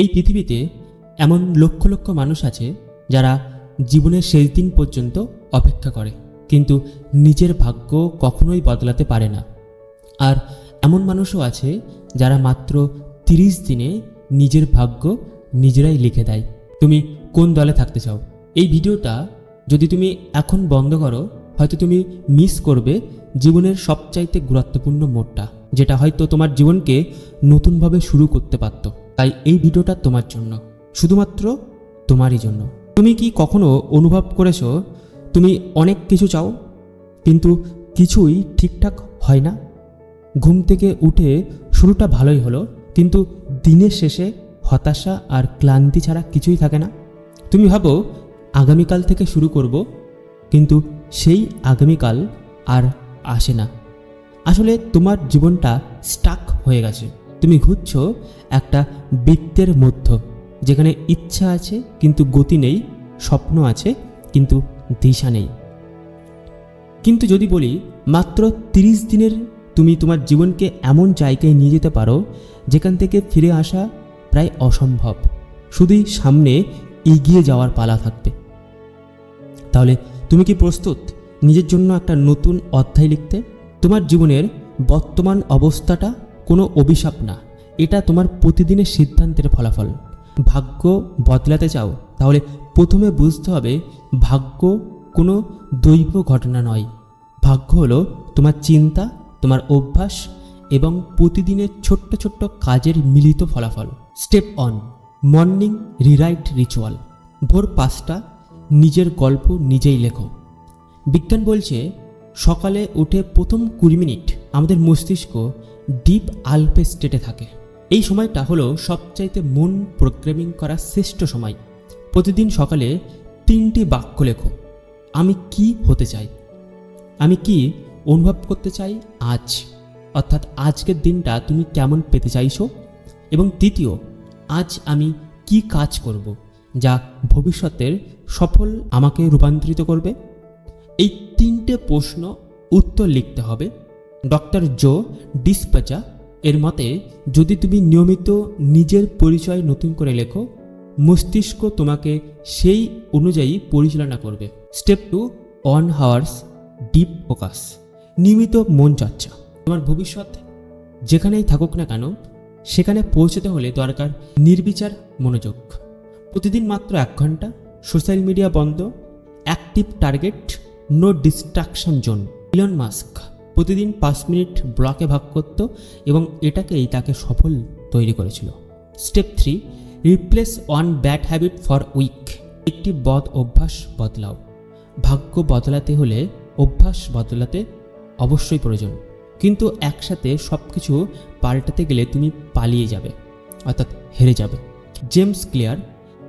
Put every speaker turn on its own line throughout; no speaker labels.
এই পৃথিবীতে এমন লক্ষ লক্ষ মানুষ আছে যারা জীবনের শেষ দিন পর্যন্ত অপেক্ষা করে, কিন্তু নিজের ভাগ্য কখনোই বদলাতে পারে না। আর এমন মানুষও আছে যারা মাত্র তিরিশ দিনে নিজের ভাগ্য নিজেরাই লিখে দেয়। তুমি কোন দলে থাকতে চাও? এই ভিডিওটা যদি তুমি এখন বন্ধ করো, হয়তো তুমি মিস করবে জীবনের সবচাইতে গুরুত্বপূর্ণ মোড়টা, যেটা হয়তো তোমার জীবনকে নতুনভাবে শুরু করতে পারত। তাই এই ভিডিওটা তোমার জন্য, শুধুমাত্র তোমারই জন্য। তুমি কি কখনো অনুভব করেছ, তুমি অনেক কিছু চাও, কিন্তু কিছুই ঠিকঠাক হয় না? ঘুম থেকে উঠে শুরুটা ভালোই হলো, কিন্তু দিনের শেষে হতাশা আর ক্লান্তি ছাড়া কিছুই থাকে না। তুমি ভাবো, আগামীকাল থেকে শুরু করব, কিন্তু সেই আগামীকাল আর আসে না। আসলে তোমার জীবনটা স্টাক হয়ে গেছে। তুমি ঘুরছো একটা বৃত্তের মধ্য, যেখানে ইচ্ছা আছে কিন্তু গতি নেই, স্বপ্ন আছে কিন্তু দিশা নেই। কিন্তু যদি বলি, মাত্র তিরিশ দিনের তুমি তোমার জীবনকে এমন জায়গায় নিয়ে যেতে পারো, যেখান থেকে ফিরে আসা প্রায় অসম্ভব। শুধুই সামনে এগিয়ে যাওয়ার পালা থাকবে। তাহলে তুমি কি প্রস্তুত নিজের জন্য একটা নতুন অধ্যায় লিখতে? তোমার জীবনের বর্তমান অবস্থাটা কোনো অভিশাপ না। এটা তোমার প্রতিদিনের সিদ্ধান্তের ফলাফল। ভাগ্য বদলাতে চাও, তাহলে প্রথমে বুঝতে হবে ভাগ্য কোনো দৈব ঘটনা নয়। ভাগ্য হলো তোমার চিন্তা, তোমার অভ্যাস এবং প্রতিদিনের ছোট্ট ছোট্ট কাজের মিলিত ফলাফল। Step one morning rewrite ritual. ভোর পাঁচটা, নিজের গল্প নিজেই লেখো। বিজ্ঞান বলছে, সকালে উঠে প্রথম কুড়ি মিনিট আমাদের মস্তিষ্ক ডিপ আলপে স্টেটে থাকে। এই সময়টা হলো সবচাইতে মন প্রোগ্রামিং করার শ্রেষ্ঠ সময়। প্রতিদিন সকালে তিনটি বাক্য লেখো। আমি কি হতে চাই? আমি কি অনুভব করতে চাই আজ? অর্থাৎ আজকের দিনটা তুমি কেমন পেতে চাইছো? এবং তৃতীয়, আজ আমি কি কাজ করব যা ভবিষ্যতের সফল আমাকে রূপান্তরিত করবে? এই তিনটে প্রশ্ন উত্তর লিখতে হবে। ডক্টর জো ডিসপাচা এর মতে, যদি তুমি নিয়মিত নিজের পরিচয় নতুন করে লেখো, মস্তিষ্ক তোমাকে সেই অনুযায়ী পরিচালনা করবে। Step two, one hours, deep focus, নিয়মিত মন চর্চা। তোমার ভবিষ্যৎ যেখানেই থাকুক না কেন, সেখানে পৌঁছতে হলে দরকার নির্বিচার মনোযোগ। প্রতিদিন মাত্র এক ঘণ্টা, সোশ্যাল মিডিয়া বন্ধ, active target, no distraction zone. Elon Musk. প্রতিদিন পাঁচ মিনিট ব্লকে ভাগ করত এবং এটাকেই তাকে সফল তৈরি করেছিল। Step three, replace one bad habit for week. একটি বদ অভ্যাস বদলাও। ভাগ্য বদলাতে হলে অভ্যাস বদলাতে অবশ্যই প্রয়োজন। কিন্তু একসাথে সব কিছু পাল্টাতে গেলে তুমি পালিয়ে যাবে, অর্থাৎ হেরে যাবে। জেমস ক্লিয়ার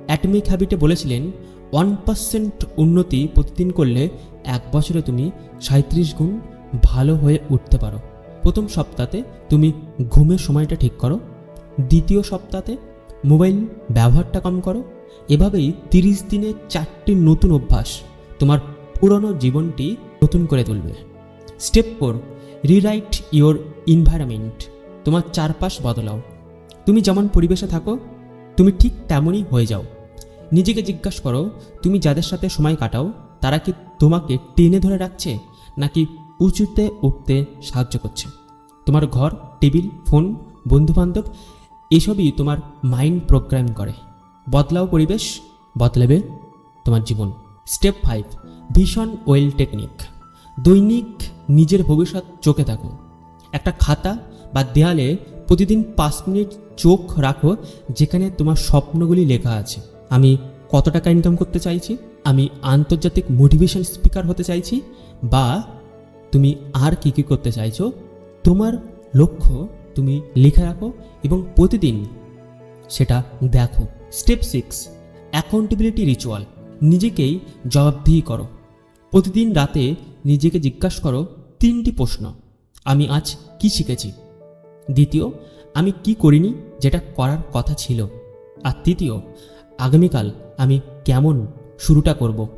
অ্যাটমিক হ্যাবিটে বলেছিলেন, ওয়ান পার্সেন্ট উন্নতি প্রতিদিন করলে এক বছরে তুমি সাঁত্রিশ গুণ ভালো হয়ে উঠতে পারো। প্রথম সপ্তাহে তুমি ঘুমের সময়টা ঠিক করো। দ্বিতীয় সপ্তাহে মোবাইল ব্যবহারটা কম করো। এভাবেই তিরিশ দিনে চারটি নতুন অভ্যাস তোমার পুরনো জীবনটি নতুন করে তুলবে। Step four rewrite your environment তোমার চারপাশ বদলাও। তুমি যেমন পরিবেশে থাকো, তুমি ঠিক তেমনই হয়ে যাও। নিজেকে জিজ্ঞাসা করো, তুমি যাদের সাথে সময় কাটাও, তারা কি তোমাকে টেনে ধরে রাখছে? নাকি উঁচুতে উঠতে সাহায্য করছে। তোমার ঘর, টেবিল, ফোন, বন্ধুবান্ধব, এসবই তোমার মাইন্ড প্রোগ্রাম করে। বদলাও পরিবেশ, বদলাবে তোমার জীবন। Step five, vision well technique. দৈনিক নিজের ভবিষ্যৎ চোখে থাকো একটা খাতা বা দেয়ালে প্রতিদিন পাঁচ মিনিট চোখ রাখো, যেখানে তোমার স্বপ্নগুলি লেখা আছে। আমি কত টাকা ইনকাম করতে চাইছি? আমি আন্তর্জাতিক মোটিভেশন স্পিকার হতে চাইছি? বা তুমি আর কী কী করতে চাইছো? তোমার লক্ষ্য তুমি লিখে রাখো এবং প্রতিদিন সেটা দেখো। স্টেপ সিক্স অ্যাকাউন্টেবিলিটি রিচুয়াল নিজেকেই জবাবদিহি করো। প্রতিদিন রাতে নিজেকে জিজ্ঞাসা করো তিনটি প্রশ্ন। আমি আজ কি শিখেছি? দ্বিতীয়, আমি কি করিনি যেটা করার কথা ছিল? আর তৃতীয়, আগামীকাল আমি কেমন শুরুটা করব?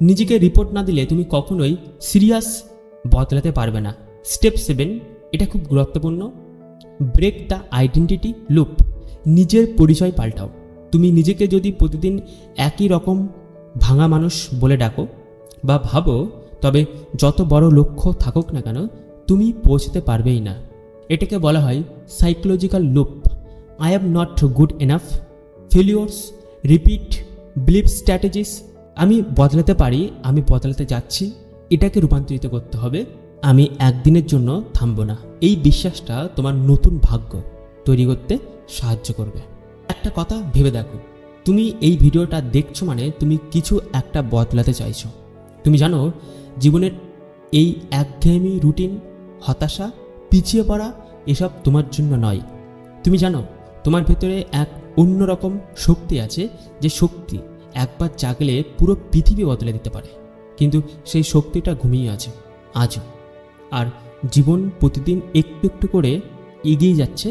নিজেকে রিপোর্ট না দিলে তুমি কখনোই সিরিয়াস বদলাতে পারবে না। স্টেপ সেভেন এটা খুব গুরুত্বপূর্ণ। ব্রেক দ্য আইডেন্টিটি লুপ নিজের পরিচয় পাল্টাও। তুমি নিজেকে যদি প্রতিদিন একই রকম ভাঙা মানুষ বলে ডাকো বা ভাবো, তবে যত বড় লক্ষ্য থাকুক না কেন, তুমি পৌঁছতে পারবেই না। এটাকে বলা হয় psychological loop I am not good enough failures repeat believe strategies আমি বদলাতে পারি, আমি বদলাতে যাচ্ছি। এটাকে রূপান্তরিত করতে হবে, আমি একদিনের জন্য থামবো না। এই বিশ্বাসটা তোমার নতুন ভাগ্য তৈরি করতে সাহায্য করবে। একটা কথা ভেবে দেখো, তুমি এই ভিডিওটা দেখছ মানে তুমি কিছু একটা বদলাতে চাইছো। তুমি জানো, জীবনের এই একঘেয়েমি, রুটিন, হতাশা, পিছিয়ে পড়া এসব তোমার জন্য নয়। তুমি জানো, তোমার ভেতরে এক অন্যরকম শক্তি আছে, যে শক্তি একবার জাগলে পুরো পৃথিবী বদলে দিতে পারে। কিন্তু সেই শক্তিটা ঘুমিয়ে আছে, আজও। আর জীবন প্রতিদিন একটু একটু করে এগিয়ে যাচ্ছে,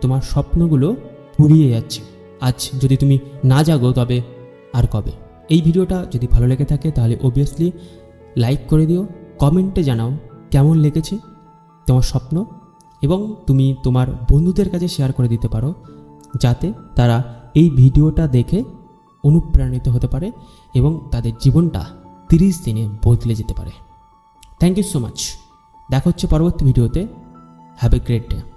তোমার স্বপ্নগুলো পুড়িয়ে যাচ্ছে। আজ যদি তুমি না জাগো, তবে আর কবে? এই ভিডিওটা যদি ভালো লেগে থাকে, তাহলে অবভিয়াসলি লাইক করে দিও কমেন্টে জানাও কেমন লেগেছে তোমার স্বপ্ন, এবং তুমি তোমার বন্ধুদের কাছে শেয়ার করে দিতে পারো, যাতে তারা এই ভিডিওটা দেখে অনুপ্রাণিত হতে পারে, এবং তাদের জীবনটা তিরিশ দিনে বদলে যেতে পারে। থ্যাংক ইউ সো মাচ দেখা হচ্ছে পরবর্তী ভিডিওতে। Have a great day